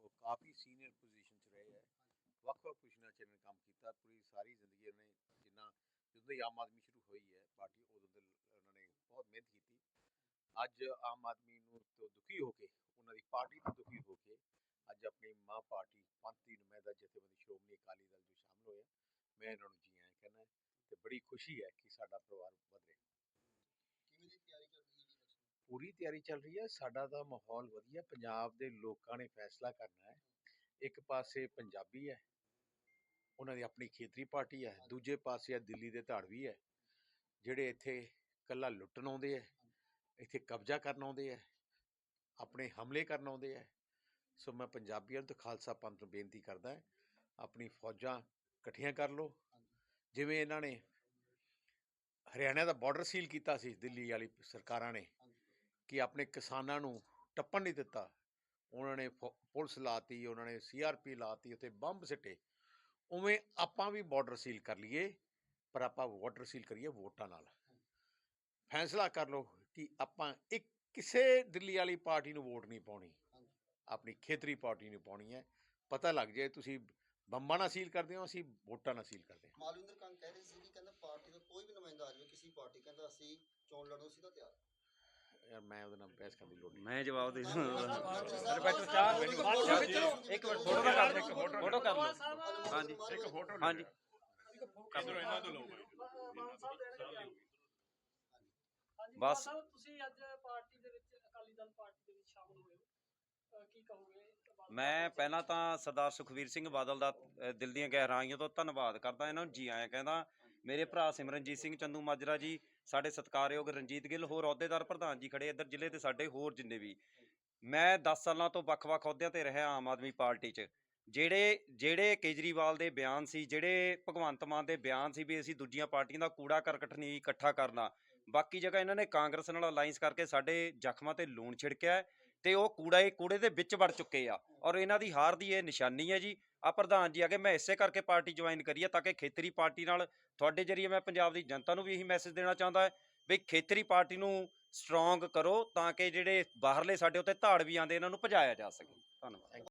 ਉਹ ਕਾਫੀ senior position 'ਚ ਰਹੇ ਹੈ। ਵੱਖ-ਵੱਖ ਪੁਜੀਸ਼ਨਾਂ 'ਚ ਇਹਨਾਂ ਨੇ ਕੰਮ ਕੀਤਾ, ਪੂਰੀ ਸਾਰੀ ਜ਼ਿੰਦਗੀ ਇਹਨਾਂ ਨੇ ਜਿੰਨਾ ਜਦੋਂ ਹੀ ਆਮ ਆਦਮੀ ਸ਼ੁਰੂ ਹੋਈ ਹੈ, ਪਾਰਟੀ ਉਦੋਂ ਦੇ ਉਹਨਾਂ ਨੇ ਬਹੁਤ ਮਿਹਨਤ ਕੀਤੀ। ਅੱਜ ਆਮ ਆਦਮੀ ਨੂੰ ਤੋਂ ਦੁਖੀ ਹੋ ਕੇ, ਉਹਨਾਂ ਦੀ ਪਾਰਟੀ ਤੋਂ ਦੁਖੀ ਹੋ ਕੇ, ਅੱਜ ਆਪਣੀ ਮਾਂ ਪਾਰਟੀ ਪੰਥੀ ਨੁਮਾਇੰਦਾ ਜਥੇਬੰਦੀ ਸ਼੍ਰੋਮਣੀ ਅਕਾਲੀ ਦਲ ਜੋ ਸ਼ਾਮਲ ਹੋਇਆ ਮੈਂ ਇਹਨਾਂ ਨੂੰ ਜੀ ਆਇਆਂ ਤੇ ਬੜੀ ਖੁਸ਼ੀ ਹੈ ਕਿ ਸਾਡਾ ਪਰਿਵਾਰ ਪੂਰੀ ਤਿਆਰੀ ਚੱਲ ਰਹੀ ਹੈ ਸਾਡਾ ਤਾਂ ਮਾਹੌਲ ਵਧੀਆ ਪੰਜਾਬ ਦੇ ਲੋਕਾਂ ਨੇ ਫੈਸਲਾ ਕਰਨਾ ਹੈ ਇੱਕ ਪਾਸੇ ਪੰਜਾਬੀ ਹੈ ਉਹਨਾਂ ਦੀ ਆਪਣੀ ਖੇਤਰੀ ਪਾਰਟੀ ਹੈ ਦੂਜੇ ਪਾਸੇ ਹੈ ਦਿੱਲੀ ਦੇ ਧਾੜਵੀ ਹੈ ਜਿਹੜੇ ਇੱਥੇ ਕੱਲਾ ਲੁੱਟਣ ਆਉਂਦੇ ਹੈ ਇੱਥੇ ਕਬਜ਼ਾ ਕਰਨ ਆਉਂਦੇ ਹੈ ਆਪਣੇ ਹਮਲੇ ਕਰਨ ਆਉਂਦੇ ਹੈ ਸੋ ਮੈਂ ਪੰਜਾਬੀਆਂ ਤੇ ਖਾਲਸਾ ਪੰਥ ਨੂੰ ਬੇਨਤੀ ਕਰਦਾ ਹਾਂ ਆਪਣੀ ਫੌਜਾਂ ਇਕੱਠੀਆਂ ਕਰ ਲਓ। ਜਿਵੇਂ ਇਹਨਾਂ ਨੇ ਹਰਿਆਣਾ ਦਾ ਬਾਰਡਰ ਸੀਲ ਕੀਤਾ ਸੀ ਦਿੱਲੀ ਵਾਲੀ ਸਰਕਾਰਾਂ ਨੇ ਕਿ ਆਪਣੇ ਕਿਸਾਨਾਂ ਨੂੰ ਟੱਪਣ ਨਹੀਂ ਦਿੱਤਾ। ਉਹਨਾਂ ਨੇ ਪੁਲਿਸ ਲਾਤੀ ਉਹਨਾਂ ਨੇ ਸੀਆਰਪੀ ਲਾਤੀ ਉੱਤੇ ਬੰਬ ਸਿੱਟੇ। ਉਵੇਂ ਆਪਾਂ ਵੀ ਬਾਰਡਰ ਸੀਲ ਕਰ ਲਈਏ ਪਰ ਆਪਾਂ ਬਾਰਡਰ ਸੀਲ ਕਰੀਏ ਵੋਟਾਂ ਨਾਲ। ਫੈਸਲਾ ਕਰ ਲਓ ਕਿ ਆਪਾਂ ਇੱਕ ਕਿਸੇ ਦਿੱਲੀ ਵਾਲੀ ਪਾਰਟੀ ਨੂੰ ਵੋਟ ਨਹੀਂ ਪਾਉਣੀ। ਆਪਣੀ ਖੇਤਰੀ ਪਾਰਟੀ ਨੂੰ ਪਾਉਣੀ ਹੈ। ਪਤਾ ਲੱਗ ਜਾਏ ਤੁਸੀਂ ਬੰਬਾਂ ਨਾਲ ਸੀਲ ਕਰਦੇ ਹੋ ਅਸੀਂ ਵੋਟਾਂ ਨਾਲ ਸੀਲ ਕਰਦੇ ਹਾਂ। ਮਾਲਵਿੰਦਰ ਕੰਗ ਕਹਿ ਰਹੇ ਸੀ ਕਿ ਕਹਿੰਦਾ ਪਾਰਟੀ ਦਾ ਕੋਈ ਵੀ ਨੁਮਾਇੰਦਾ ਆ ਜਾਵੇ ਕਿਸੇ ਪਾਰਟੀ ਕਹਿੰਦਾ ਅਸੀਂ ਚੋਣ ਲੜਨ ਨੂੰ ਸਿੱਧਾ ਤਿਆਰ। ਯਾਰ ਮੈਂ ਉਹਦੇ ਨਾਲ ਬਹਿਸ ਕਰਨ ਦੀ ਲੋੜ ਨਹੀਂ। ਮੈਂ ਜਵਾਬ ਦੇ ਬੈਠੋ ਚਾਹ ਇੱਕ ਇੱਕ ਮਿੰਟ ਫੋਟੋ ਤਾਂ ਕਰ ਲਓ ਫੋਟੋ ਕਰ ਲਓ ਹਾਂਜੀ। ਇੱਕ ਫੋਟੋ ਹਾਂਜੀ। ਇਹਨਾਂ ਤੋਂ ਲਓ ਬਸ। ਬਸ ਤੁਸੀਂ ਅੱਜ ਪਾਰਟੀ ਦੇ ਵਿੱਚ ਅਕਾਲੀ ਦਲ ਪਾਰਟੀ ਦੇ ਵਿੱਚ ਸ਼ਾਮਲ ਹੋਏ ਹੋ। ਅਹ ਕੀ ਕਹੋਗੇ? ਬਾਦਲ ਮੈਂ ਪਹਿਲਾਂ ਤਾਂ ਸਰਦਾਰ ਸੁਖਵੀਰ ਸਿੰਘ ਬਾਦਲ ਦਾ ਦਿਲ ਦੀਆਂ ਗਹਿਰਾਈਆਂ ਤੋਂ ਧੰਨਵਾਦ ਕਰਦਾ ਇਹਨਾਂ ਨੂੰ ਜੀ ਆਇਆਂ ਕਹਿੰਦਾ। ਮੇਰੇ ਭਰਾ ਸਿਮਰਨਜੀਤ ਸਿੰਘ ਚੰਦੂ ਮਾਜਰਾ ਜੀ, ਸਾਡੇ ਸਤਿਕਾਰਯੋਗ ਰਣਜੀਤ ਗਿੱਲ, ਹੋਰ ਅਹੁਦੇਦਾਰ ਪ੍ਰਧਾਨ ਜੀ ਖੜੇ ਇੱਧਰ ਜ਼ਿਲ੍ਹੇ ਦੇ ਸਾਡੇ ਹੋਰ ਜਿੰਨੇ ਵੀ। ਮੈਂ 10 ਸਾਲਾਂ ਤੋਂ ਵੱਖ-ਵੱਖ ਅਹੁਦਿਆਂ ਤੇ ਰਿਹਾ ਆਮ ਆਦਮੀ ਪਾਰਟੀ 'ਚ। ਜਿਹੜੇ ਜਿਹੜੇ ਕੇਜਰੀਵਾਲ ਦੇ ਬਿਆਨ ਸੀ, ਜਿਹੜੇ ਭਗਵੰਤ ਮਾਨ ਦੇ ਬਿਆਨ ਸੀ ਵੀ ਅਸੀਂ ਦੂਜੀਆਂ ਪਾਰਟੀਆਂ ਦਾ ਕੂੜਾ ਕਰਕਟ ਨਹੀਂ ਇਕੱਠਾ ਕਰਨਾ। ਬਾਕੀ ਜਗ੍ਹਾ ਇਹਨਾਂ ਨੇ ਕਾਂਗਰਸ ਨਾਲ ਅਲਾਈਅੰਸ ਕਰਕੇ ਸਾਡੇ ਜ਼ਖਮਾਂ ਤੇ ਲੂਣ ਛਿੜਕਿਆ ਤੇ ਉਹ ਕੂੜਾ, ਇਹ ਕੂੜੇ ਦੇ ਵਿੱਚ ਵੜ ਚੁੱਕੇ ਆ ਔਰ ਇਹਨਾਂ ਦੀ ਹਾਰ ਦੀ ਇਹ ਨਿਸ਼ਾਨੀ ਹੈ ਜੀ। ਆ ਪ੍ਰਧਾਨ ਜੀ ਆ ਕੇ ਮੈਂ ਇਸੇ ਕਰਕੇ ਪਾਰਟੀ ਜੁਆਇਨ ਕਰੀ ਹੈ ਤਾਂ ਕਿ ਖੇਤਰੀ ਪਾਰਟੀ ਨਾਲ ਤੁਹਾਡੇ ਜਰੀਏ ਮੈਂ ਪੰਜਾਬ ਦੀ ਜਨਤਾ ਨੂੰ ਵੀ ਇਹੀ ਮੈਸੇਜ ਦੇਣਾ ਚਾਹੁੰਦਾ ਹੈ ਵੀ ਖੇਤਰੀ ਪਾਰਟੀ ਨੂੰ ਸਟਰੋਂਗ ਕਰੋ ਤਾਂ ਕਿ ਜਿਹੜੇ ਬਾਹਰਲੇ ਸਾਡੇ ਉੱਤੇ ਧਾੜ ਵੀ ਆਉਂਦੇ, ਇਹਨਾਂ ਨੂੰ ਭਜਾਇਆ ਜਾ ਸਕੇ। ਧੰਨਵਾਦ।